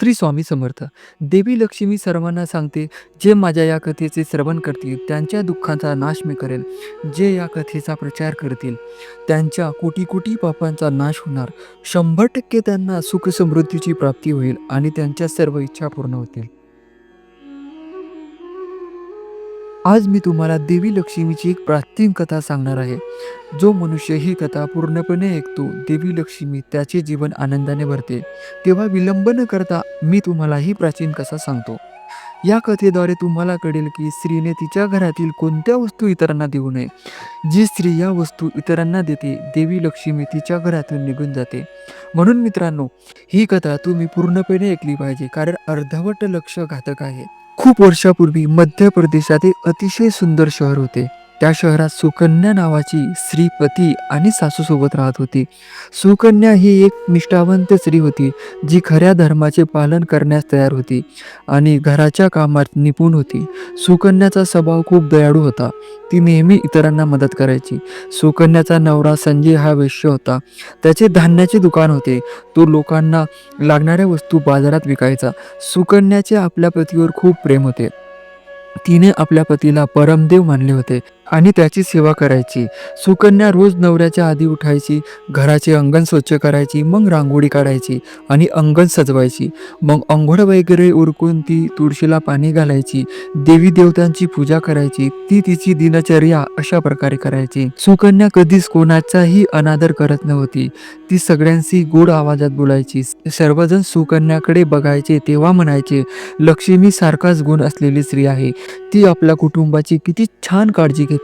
श्री स्वामी समर्थ. देवी लक्ष्मी सर्वांना सांगते जे माझ्या या कथेचे श्रवण करतील त्यांच्या दुःखाचा नाश मी करेल. जे या कथेचा प्रचार करतील त्यांच्या कोटी कोटी पापांचा नाश होणार. शंभर टक्के त्यांना सुख समृद्धीची प्राप्ती होईल आणि त्यांच्या सर्व इच्छा पूर्ण होतील. आज मी तुम्हाला देवी लक्ष्मीची एक प्राचीन कथा सांगणार आहे. जो मनुष्य ही कथा पूर्णपणे ऐकतो देवी लक्ष्मी त्याचे जीवन आनंदाने भरते. तेव्हा विलंब न करता मी तुम्हाला ही प्राचीन कथा सांगतो. या कथेद्वारे तुम्हाला कळेल की स्त्रीने तिच्या घरातील कोणत्या वस्तू इतरांना देऊ नये. जी स्त्री या वस्तू इतरांना देते देवी लक्ष्मी तिच्या घरातून निघून जाते. म्हणून मित्रांनो ही कथा तुम्ही पूर्णपणे ऐकली पाहिजे कारण अर्धवट लक्ष घातक आहे. खूप वर्षापूर्वी मध्य प्रदेशात एक अतिशय सुंदर शहर होते. त्या शहरात सुकन्या नावाची स्त्री पती आणि सासूसोबत राहत होती. सुकन्या ही एक निष्ठावंत स्त्री होती जी खऱ्या धर्माचे पालन करण्यास तयार होती आणि घराच्या कामात निपुण होती. सुकन्याचा स्वभाव खूप दयाळू होता. ती नेहमी इतरांना मदत करायची. सुकन्याचा नवरा संजय हा वैश्य होता. त्याचे धान्याचे दुकान होते. तो लोकांना लागणाऱ्या वस्तू बाजारात विकायचा. सुकन्याचे आपल्या पतीवर खूप प्रेम होते. तिने आपल्या पतीला परमदेव मानले होते. आणि त्याची सेवा करायची. सुकन्या रोज नवऱ्याच्या आधी उठायची घराचे अंगण स्वच्छ करायची मग रांगोळी काढायची आणि अंगण सजवायची. मग अंघोळ वगैरे उरकून ती तुळशीला पाणी घालायची देवी देवतांची पूजा करायची ती तिची दिनचर्या अशा प्रकारे करायची. सुकन्या कधीच कोणाचाही अनादर करत नव्हती. ती सगळ्यांशी गोड आवाजात बोलायची. सर्वजण सुकन्याकडे बघायचे तेव्हा म्हणायचे लक्ष्मी सारखाच गुण असलेली स्त्री आहे. ती आपल्या कुटुंबाची किती छान काळजी घेते.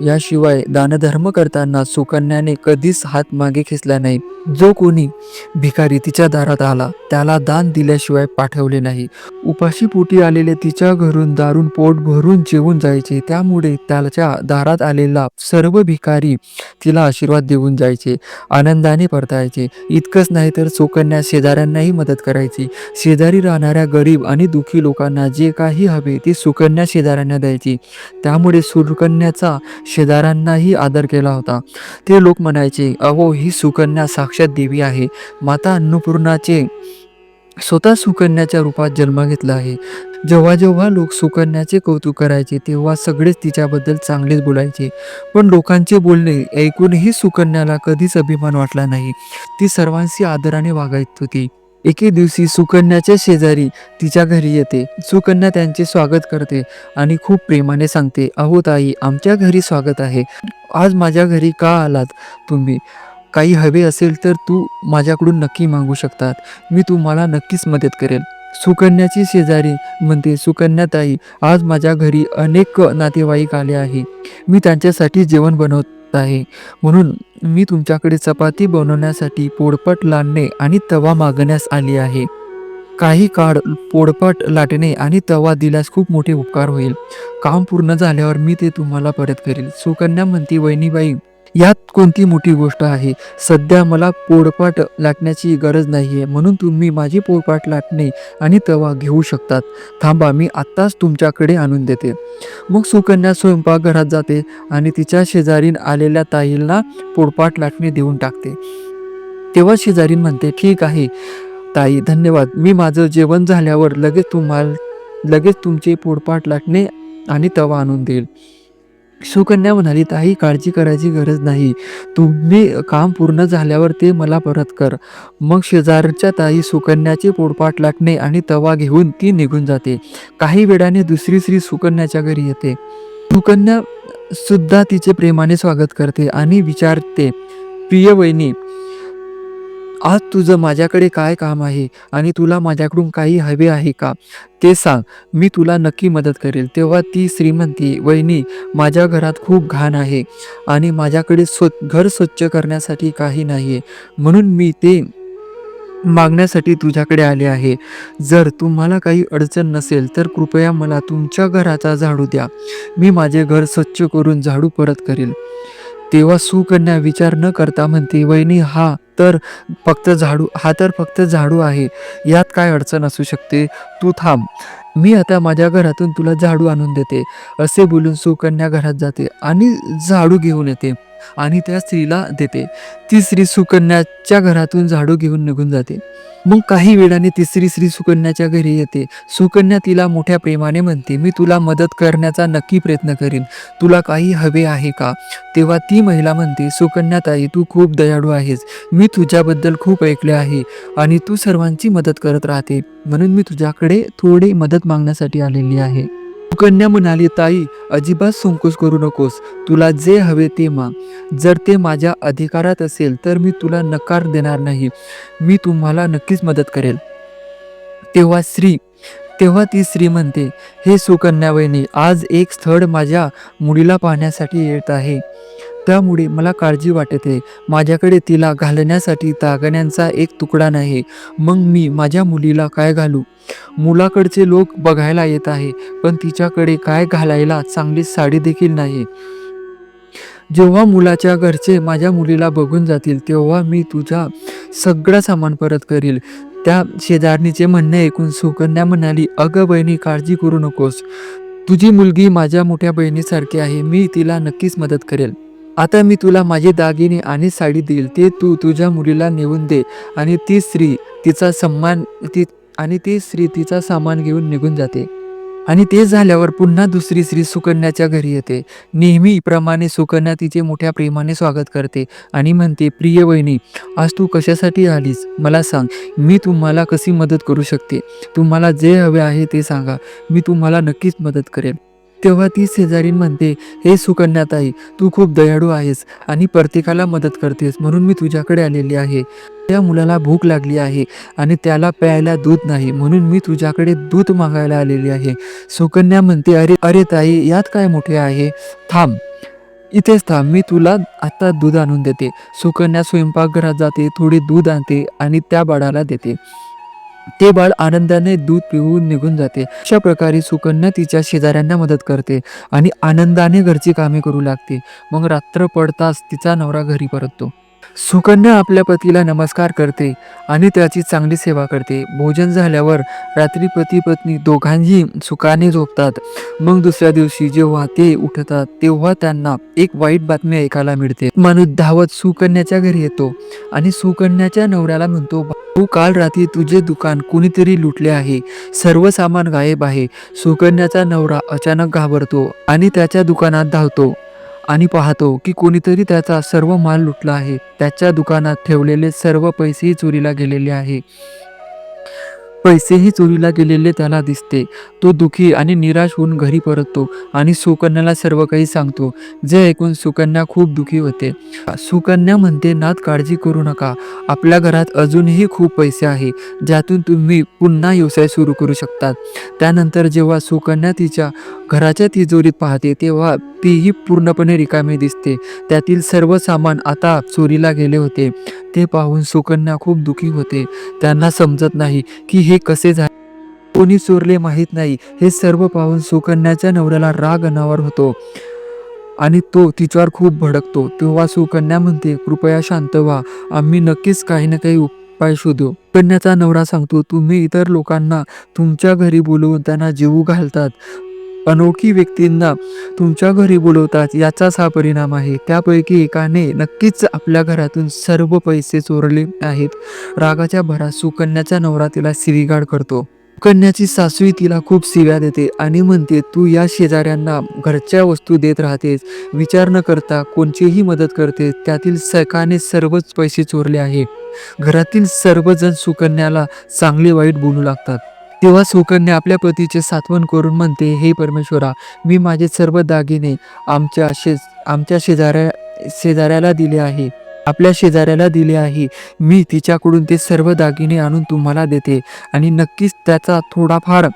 याशिवाय दानधर्म करताना सुकन्याने कधीच हात मागे खेचला नाही. जो कोणी भिकारी तिच्या दारात आला त्याला दान दिल्याशिवाय पाठवले नाही. उपाशी पोटी आलेले तिच्या घरून दारून पोट भरून जेवून जायचे. त्यामुळे त्याच्या दारात आलेला सर्व भिकारी तिला आशीर्वाद देऊन जायचे. आनंदाने परतायचे. इतकंच नाही तर सुकन्या शेजाऱ्यांनाही मदत करायची. शेजारी राहणाऱ्या गरीब आणि दुःखी लोकांना जे काही हवे ते सुकन्या शेजाऱ्यांना द्यायची. त्यामुळे सुकन्या सुकन्याचा शेजाऱ्यांनाही आदर केला होता. ते लोक म्हणायचे अहो ही सुकन्या साक्षात देवी आहे. माता अन्नपूर्णाचे स्वतः सुकन्याच्या रूपात जन्म घेतला आहे. जेव्हा जेव्हा लोक सुकन्याचे कौतुक करायचे तेव्हा सगळेच तिच्याबद्दल चांगलेच बोलायचे. पण लोकांचे बोलणे ऐकूनही सुकन्याला कधीच अभिमान वाटला नाही. ती सर्वांशी आदराने वागायत होती. एके दिवशी सुकन्याच्या शेजारी तिच्या घरी येते. सुकन्या त्यांचे स्वागत करते आणि खूप प्रेमाने सांगते अहो ताई आमच्या घरी स्वागत आहे. आज माझ्या घरी का आलात तुम्ही? काही हवे असेल तर तू माझ्याकडून नक्की मागू शकतात. मी तुम्हाला नक्कीच मदत करेल सुकन्याची शेजारी म्हणते सुकन्या ताई आज माझ्या घरी अनेक नातेवाईक आले आहे. मी त्यांच्यासाठी जेवण बनवत आहे. म्हणून मी तुमच्याकडे चपाती बनवण्यासाठी पोडपट लाटणे आणि तवा मागण्यास आली आहे. काही काळ पोडपट लाटणे आणि तवा दिल्यास खूप मोठे उपकार होईल. काम पूर्ण झाल्यावर मी ते तुम्हाला परत करेल. सुकन्या म्हणती वहिनीबाई यात कोणती मोठी गोष्ट आहे? सध्या मला पोळपाट लाटण्याची गरज नाही आहे म्हणून तुम्ही माझी पोळपाट लाटणे आणि तवा घेऊ शकतात. थांबा मी आत्ताच तुमच्याकडे आणून देते. मग सुकन्या स्वयंपाकघरात जाते आणि तिच्या शेजारीन आलेल्या ताईला पोळपाट लाटणे देऊन टाकते. तेव्हा शेजारीन म्हणते ठीक आहे ताई धन्यवाद. मी माझं जेवण झाल्यावर लगेच तुम्हाला लगेच तुमचे पोळपाट लाटणे आणि तवा आणून देईल. सुकन्या म्हणाली ताई काळजी करायची गरज नाही. तुम्ही काम पूर्ण झाल्यावर ते मला परत कर. मग शेजारच्या ताई सुकन्याचे पोटपाट लाटणे आणि तवा घेऊन ती निघून जाते. काही वेळाने दुसरी स्त्री सुकन्याच्या घरी येते. सुकन्या सुद्धा तिचे प्रेमाने स्वागत करते आणि विचारते प्रिय वहिनी आज तुझं माझ्याकडे काय काम आहे आणि तुला माझ्याकडून काही हवे आहे का? ते सांग. मी तुला नक्की मदत करेल. तेव्हा ती श्रीमंती वहिनी माझ्या घरात खूप घाण आहे आणि माझ्याकडे स्व घर स्वच्छ करण्यासाठी काही नाही आहे म्हणून मी ते मागण्यासाठी तुझ्याकडे आले आहे. जर तुम्हाला काही अडचण नसेल तर कृपया मला तुमच्या घराचा झाडू द्या. मी माझे घर स्वच्छ करून झाडू परत करेल. तेव्हा सुकन्या विचार न करता म्हणते वहिनी हा तर फक्त झाडू हा तर फक्त झाडू आहे. यात काय अडचण असू शकते? तू थांब. मी आता माझ्या घरातून तुला झाडू आणून देते. असे बोलून सुकन्या घरात जाते आणि झाडू घेऊन येते. आणि त्या स्त्रीला देते. ती स्त्री सुकन्याच्या घरातून झाडू घेऊन निघून जाते. मग काही वेळाने तिसरी स्त्री सुकन्याच्या घरी येते. सुकन्या तिला मोठ्या प्रेमाने म्हणते मी तुला मदत करण्याचा नक्की प्रयत्न करीन. तुला काही हवे आहे का? तेव्हा ती महिला म्हणते सुकन्या ताई तू खूप दयाळू आहेस. मी तुझ्याबद्दल खूप ऐकले आहे आणि तू सर्वांची मदत करत राहते. म्हणून मी तुझ्याकडे थोडी मदत मागण्यासाठी आलेली आहे. सुकन्या म्हणाली ताई अजिबात संकोच करू नकोस. तुला जे हवे ते माग. जर ते माझ्या अधिकारात असेल तर मी तुला नकार देणार नाही. मी तुम्हाला नक्कीच मदत करेल. तेव्हा श्री तेव्हा ती स्त्री म्हणते हे सुकन्या वहिनी आज एक स्थळ माझ्या मुलीला पाहण्यासाठी येत आहे. त्यामुळे मला काळजी वाटते. माझ्याकडे तिला घालण्यासाठी तागण्यांचा एक तुकडा नाही. मग मी माझ्या मुलीला काय घालू? मुलाकडचे लोक बघायला येत आहे पण तिच्याकडे काय घालायला चांगली साडी देखील नाही. जेव्हा मुलाच्या घरचे माझ्या मुलीला बघून जातील तेव्हा मी तुझा सगळं सामान परत करील. त्या शेजारणीचे म्हणणे ऐकून सुकन्या म्हणाली अगं बहिणी काळजी करू नकोस. तुझी मुलगी माझ्या मोठ्या बहिणीसारखी आहे. मी तिला नक्कीच मदत करेल. आता मी तुला माझे दागिने आणि साडी देईल. ते तू तुझ्या मुलीला नेऊन दे आणि ती स्त्री तिचा सन्मान ती आणि ती स्त्री तिचा सामान घेऊन निघून जाते. आणि ते झाल्यावर पुन्हा दुसरी स्त्री सुकन्याच्या घरी येते. नेहमीप्रमाणे सुकन्या तिचे मोठ्या प्रेमाने स्वागत करते आणि म्हणते प्रिय वहिनी आज तू कशासाठी आलीस? मला सांग. मी तुम्हाला कशी मदत करू शकते? तुम्हाला जे हवे आहे ते सांगा. मी तुम्हाला नक्कीच मदत करेन. तेव्हा ती शेजारीन म्हणते हे सुकन्याताई तू खूप दयाळू आहेस आणि प्रत्येकाला मदत करतेस म्हणून मी तुझ्याकडे आलेली आहे. त्या मुलाला भूक लागली आहे आणि त्याला प्यायला दूध नाही म्हणून मी तुझ्याकडे दूध मागायला आलेली आहे. सुकन्या म्हणते अरे अरे ताई यात काय मोठे आहे? थांब इथेच थांब मी तुला आता दूध आणून देते. सुकन्या स्वयंपाकघरात जाते थोडी दूध आणते आणि त्या बाळाला देते. ते बाळ आनंदाने दूध पिऊन निघून जाते. अशा प्रकारे सुकन्या तिच्या शेजाऱ्यांना मदत करते आणि आनंदाने घरची कामे करू लागते. मग रात्र पडताच तिचा नवरा घरी परततो. सुकन्या आपल्या पतीला नमस्कार करते आणि त्याची चांगली सेवा करते. भोजन झाल्यावर रात्री पती पत्नी दोघांही सुखाने झोपतात. मग दुसऱ्या दिवशी जेव्हा ते उठतात तेव्हा त्यांना एक वाईट बातमी ऐकायला मिळते. माणूस धावत सुकन्याच्या घरी येतो आणि सुकन्याच्या नवऱ्याला म्हणतो तू काल रात्री तुझे दुकान कुणीतरी लुटले आहे. सर्व सामान गायब आहे. सुकन्याचा नवरा अचानक घाबरतो आणि त्याच्या दुकानात धावतो. आणि पाहतो की कोणीतरी त्याचा सर्व माल लुटला आहे. त्याच्या दुकानात ठेवलेले सर्व पैसेही चोरीला गेलेले आहे. पैसेही चोरीला गेलेले त्याला दिसते. तो दुखी आणि निराश होऊन घरी परततो आणि सुकन्याला सर्व काही सांगतो. जे ऐकून सुकन्या खूप दुखी होते. सुकन्या म्हणते नात काळजी करू नका. आपल्या घरात अजूनही खूप पैसे आहे ज्यातून तुम्ही पुन्हा व्यवसाय सुरू करू शकतात. त्यानंतर जेव्हा सुकन्या तिच्या घराच्या तिजोरीत पाहते तेव्हा तीही पूर्णपणे रिकामी दिसते. त्यातील सर्व सामान आता चोरीला गेले होते. ते पाहून सुकन्या खूप दुखी होते. त्यांना समजत नाही की हे हे कसे झाले कोणी चोरले माहीत नाही. हे सर्व पाहून सुकन्याच्या नवऱ्याला राग अनावर होतो. आणि तो तिच्यावर खूप भडकतो. तेव्हा सुकन्या म्हणते कृपया शांत व्हा. आम्ही नक्कीच काही ना काही उपाय शोधू. कन्याचा नवरा सांगतो तुम्ही इतर लोकांना तुमच्या घरी बोलवून त्यांना जीव घालतात. अनोळखी व्यक्तींना तुमच्या घरी बोलवतात. याचाच हा परिणाम आहे. त्यापैकी एकाने नक्कीच आपल्या घरातून सर्व पैसे चोरले आहेत. रागाच्या भरात सुकन्याचा नवरा तिला सिरीगाड करतो. कन्याची सासवी तिला खूप सिव्या देते आणि म्हणते तू या शेजाऱ्यांना घरच्या वस्तू देत राहतेस. विचार न करता कोणचीही मदत करते त्यातील सकाने सर्वच पैसे चोरले आहे. घरातील सर्वजण सुकन्याला चांगले वाईट बोलू लागतात. तेव्हा सुकन्या आपल्या पतीचे सात्वन करून म्हणते हे परमेश्वरा मी माझे सर्व दागिने आमच्या शेज आमच्या शेजाऱ्या शेजाऱ्याला दिले आहे. आपल्या शेजाऱ्याला दिले आहे. मी तिच्याकडून ते सर्व दागिने आणून तुम्हाला देते आणि नक्कीच त्याचा थोडाफार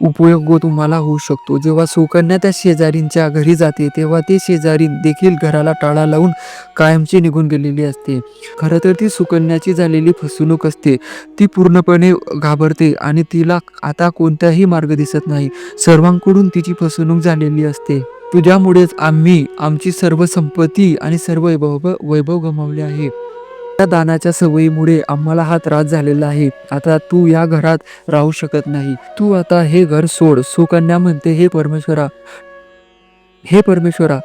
उपयोग तुम्हाला होऊ शकतो. जेव्हा सुकन्या त्या शेजारींच्या घरी जाते तेव्हा ते शेजारी देखील घराला टाळा लावून कायमची निघून गेलेली असते. खरं तर ती सुकन्याची झालेली फसवणूक असते. ती पूर्णपणे घाबरते आणि तिला आता कोणताही मार्ग दिसत नाही. सर्वांकडून तिची फसवणूक झालेली असते. तुझ्यामुळेच आम्ही आमची सर्व संपत्ती आणि सर्व वैभव वैभव गमावले आहे. त्या दानाच्या सवयीमुळे आम्हाला हा त्रास झालेला आहे. आता तू या घरात राहू शकत नाही. तू आता हे घर सोड. सुकन्या म्हणते हे परमेश्वरा हे परमेश्वरा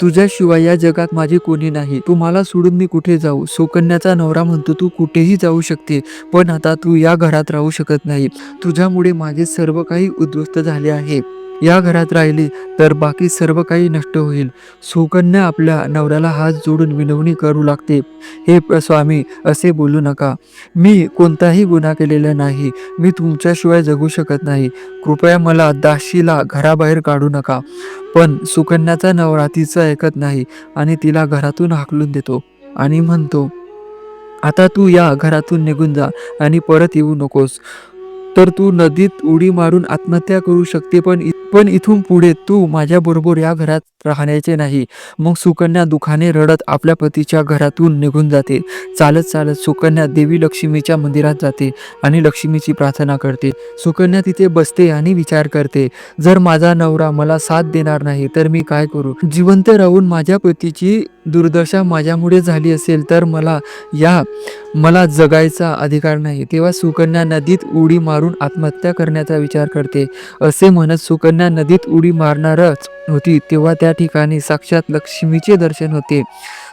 तुझ्याशिवाय या जगात माझे कोणी नाही. तुम्हाला सोडून मी कुठे जाऊ सुकन्याचा नवरा म्हणतो तू कुठेही जाऊ शकते पण आता तू या घरात राहू शकत नाही. तुझ्यामुळे माझे सर्व काही उद्ध्वस्त झाले आहे. या घरात राहिली तर बाकी सर्व काही नष्ट होईल. सुकन्या आपल्या नवऱ्याला हात जोडून विनवणी करू लागते. हे स्वामी असे बोलू नका. मी कोणताही गुन्हा केलेला नाही. मी तुमच्याशिवाय जगू शकत नाही. कृपया मला दाशीला घराबाहेर काढू नका. पण सुकन्याचा नवरा तिचं ऐकत नाही आणि तिला घरातून हाकलून देतो. आणि म्हणतो आता तू या घरातून निघून जा आणि परत येऊ नकोस. तर तू नदीत उडी मारून आत्महत्या करू शकते पण पण इथून पुढे तू माझ्याबरोबर या घरात राहण्याचे नाही. मग सुकन्या दुखाने रडत आपल्या पतीच्या घरातून निघून जाते. चालत चालत सुकन्या देवी लक्ष्मीच्या मंदिरात जाते आणि लक्ष्मीची प्रार्थना करते. सुकन्या तिथे बसते आणि विचार करते जर माझा नवरा मला साथ देणार नाही तर मी काय करू? जिवंत राहून माझ्या पतीची दुर्दशा माझ्यामुळे झाली असेल तर मला या मला जगायचा अधिकार नाही तेव्हा सुकन्या नदीत उडी मारून आत्महत्या करण्याचा विचार करते. असे म्हणत सुकन्या नदीत उडी मारणारच होती तेव्हा त्या ठिकाणी साक्षात लक्ष्मीचे दर्शन होते.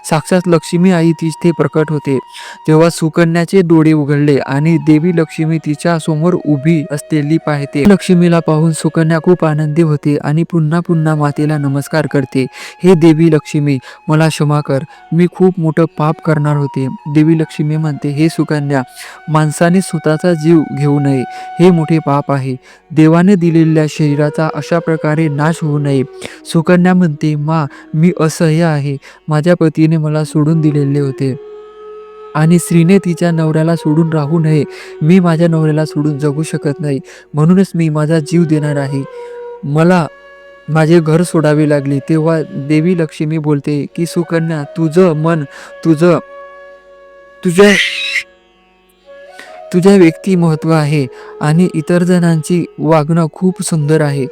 साक्षात लक्ष्मी आई तिथे प्रकट होते. तेव्हा सुकन्याचे डोळे उघडले आणि देवी लक्ष्मी तिच्या समोर उभी असलेली पाहते. लक्ष्मीला पाहून सुकन्या खूप आनंदी होते आणि पुन्हा पुन्हा मातेला नमस्कार करते. हे देवी लक्ष्मी मला क्षमा कर. मी खूप मोठं पाप करणार होते. देवी लक्ष्मी म्हणते हे सुकन्या माणसाने स्वतःचा जीव घेऊ नये. हे मोठे पाप आहे. देवाने दिलेल्या शरीराचा अशा प्रकारे नाश होऊ नये. सुकन्या म्हणते मा मी असह्य आहे. माझ्या पतीने मला सोडून दिलेले होते. आणि स्त्रीने तिच्या नवऱ्याला सोडून राहू नये. मी माझ्या नवऱ्याला सोडून जगू शकत नाही. म्हणूनच मी माझा जीव देणार आहे. मला माझे घर सोडावे लागले. तेव्हा देवी लक्ष्मी बोलते की सुकन्या तुझं मन तुझं तुझ्या तुझ्या व्यक्ती महत्त्व आहे. आणि इतर जणांची वागणं खूप सुंदर आहे.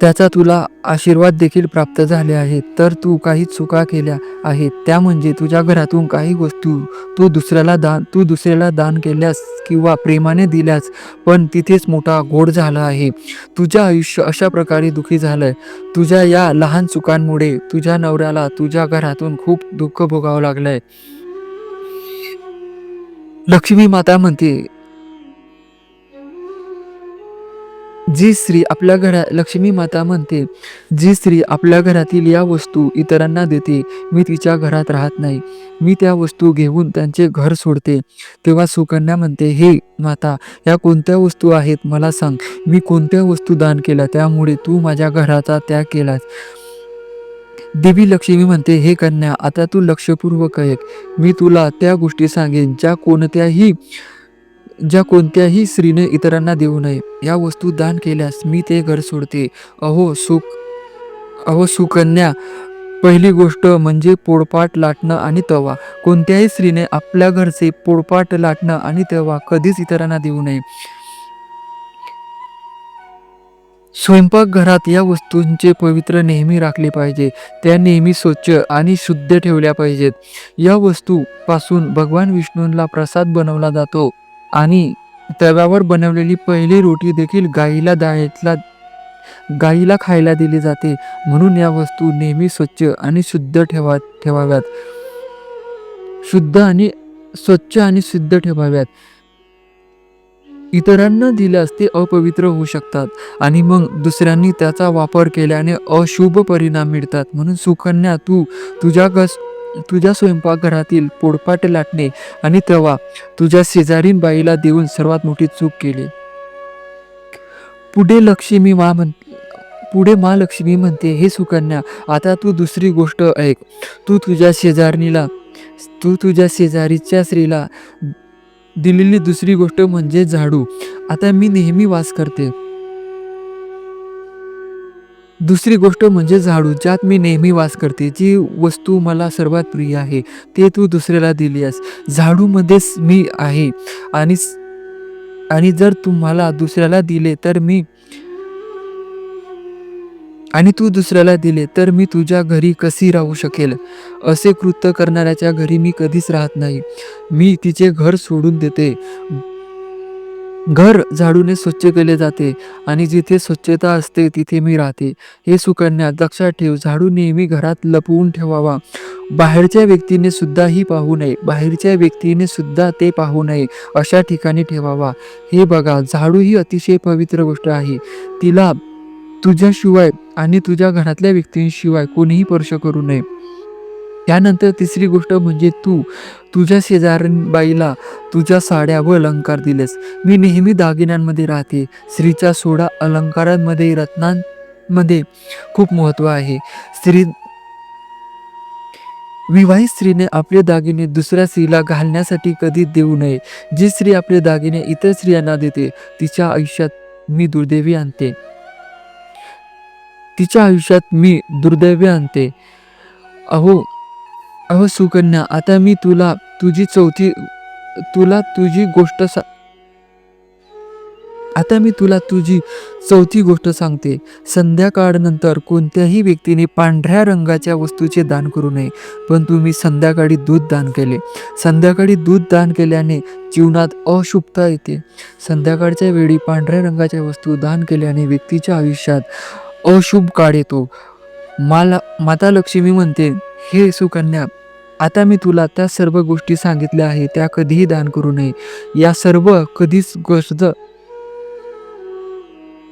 त्याचा तुला आशीर्वाद देखील प्राप्त झाले आहेत. तर तू काही चुका केल्या आहेत. त्या म्हणजे तुझ्या घरातून काही वस्तू तू दुसऱ्याला दान तू दुसऱ्याला दान केल्यास किंवा प्रेमाने दिल्यास पण तिथेच मोठा घोड झाला आहे. तुझं आयुष्य अशा प्रकारे दुखी आहे तुझ्या या लहान चुकांमुळे तुझ्या नवऱ्याला तुझ्या घरातून खूप दुःख भोगावं लागलंय. लक्ष्मी माता म्हणते जी स्त्री आपल्या घरा लक्ष्मी माता म्हणते जी स्त्री आपल्या घरातील या वस्तू इतरांना देते मी तिच्या घरात राहत नाही. मी त्या वस्तू घेऊन त्यांचे घर सोडते. तेव्हा सुकन्या म्हणते हे माता या कोणत्या वस्तू आहेत मला सांग. मी कोणत्या वस्तू दान केल्या त्यामुळे तू माझ्या घराचा त्याग केलास. देवी लक्ष्मी म्हणते हे कन्या आता तू लक्षपूर्वक ऐक. मी तुला त्या गोष्टी सांगेन ज्या कोणत्याही ज्या कोणत्याही स्त्रीने इतरांना देऊ नये या वस्तू दान केल्यास मी ते घर सोडते. अहो सुख अहो सुकन्या पहिली गोष्ट म्हणजे पोळपाट लाटणं आणि तवा. कोणत्याही स्त्रीने आपल्या घरचे पोळपाट लाटणं आणि तवा कधीच इतरांना देऊ नये. स्वयंपाकघरात या वस्तूंचे पवित्र नेहमी राखले पाहिजे. त्या नेहमी स्वच्छ आणि शुद्ध ठेवल्या पाहिजेत. या वस्तूपासून भगवान विष्णूंना प्रसाद बनवला जातो. आणि तव्यावर बनवलेली पहिली रोटी देखील गाईला दायतला गाईला खायला दिली जाते. म्हणून या वस्तू नेहमी स्वच्छ आणि शुद्ध ठेवा ठेवाव्यात. शुद्ध आणि स्वच्छ आणि शुद्ध ठेवाव्यात. इतरांना दिल्यास ते अपवित्र होऊ शकतात आणि मग दुसऱ्यांनी त्याचा वापर केल्याने अशुभ परिणाम मिळतात. म्हणून सुकन्या तू तुझ्या कस तुझ्या स्वयंपाकघरातील पोडपाटे लाटणे आणि तवा तुझ्या शेजारीन बाईला देऊन सर्वात मोठी चूक केली. पुढे लक्ष्मी मा म्हण पुढे मा लक्ष्मी म्हणते हे सुकन्या आता तू दुसरी गोष्ट ऐक. तू तुझ्या शेजारणीला तू तुझ्या शेजारीच्या स्त्रीला दिलेली दुसरी गोष्ट म्हणजे झाडू. आता मी नेहमी वास करते. दुसरी गोष्ट म्हणजे झाडू ज्यात मी नेहमी वास करते. जी वस्तू मला सर्वात प्रिय आहे ते तू दुसऱ्याला दिली आहेस. झाडूमध्येच मी आहे आणि आणि जर तुम्हाला दुसऱ्याला दिले तर मी आणि तू दुसऱ्याला दिले तर मी तुझ्या घरी कशी राहू शकेल? असे कृत्य करणाऱ्याच्या घरी मी कधीच राहत नाही. मी तिचे घर सोडून देते. घर झाडूने स्वच्छ केले जाते आणि जिथे स्वच्छता असते तिथे मी राहते. हे सुकन्या लक्षात ठेव झाडू नेहमी घरात लपवून ठेवावा. बाहेरच्या व्यक्तीने सुद्धा ही पाहू नये. बाहेरच्या व्यक्तीने सुद्धा ते पाहू नये अशा ठिकाणी ठेवावा. हे बघा झाडू ही अतिशय पवित्र गोष्ट आहे. तिला तुझ्याशिवाय आणि तुझ्या घरातल्या व्यक्तींशिवाय कोणीही स्पर्श करू नये. त्यानंतर तिसरी गोष्ट म्हणजे तू तुझ्या शेजारबाईला तुझ्या साड्या व अलंकार दिलेस. मी नेहमी दागिन्यांमध्ये राहते. स्त्रीचा सोडा अलंकारांमध्ये रत्नांमध्ये खूप महत्त्व आहे. स्त्री विवाहित स्त्रीने आपले दागिने दुसऱ्या स्त्रीला घालण्यासाठी कधी देऊ नये. जी स्त्री आपले दागिने इतर स्त्रियांना देते तिच्या आयुष्यात मी दुर्दैवी आणते. तिच्या आयुष्यात मी दुर्दैवी आणते. अहो अहो सुकन्या आता मी तुला तुझी चौथी तुला तुझी गोष्ट सा आता मी तुला तुझी चौथी गोष्ट सांगते. संध्याकाळनंतर कोणत्याही व्यक्तीने पांढऱ्या रंगाच्या वस्तूचे दान करू नये पण तुम्ही संध्याकाळी दूध दान केले. संध्याकाळी दूध दान केल्याने जीवनात अशुभता येते. संध्याकाळच्या वेळी पांढऱ्या रंगाच्या वस्तू दान केल्याने व्यक्तीच्या आयुष्यात अशुभ काळ येतो. माला माता लक्ष्मी म्हणते हे सुकन्या आता मी तुला त्या सर्व गोष्टी सांगितल्या आहे त्या कधीही दान करू नये. या सर्व कधीच गोष्ट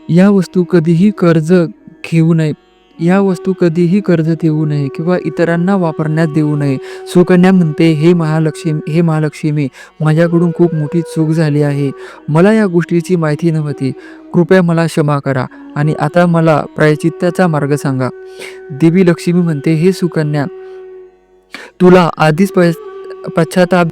या वस्तू कधीही कर्ज घेऊ नये. या वस्तू कधीही कर्ज देऊ नये किंवा इतरांना वापरण्यात देऊ नये. सुकन्या म्हणते हे महालक्ष्मी हे महालक्ष्मी माझ्याकडून खूप मोठी चूक झाली आहे. मला या गोष्टीची माहिती नव्हती. कृपया मला क्षमा करा आणि आता मला प्रायचित्ताचा मार्ग सांगा. देवी लक्ष्मी म्हणते हे सुकन्या तुला आधीच प पश्चाताप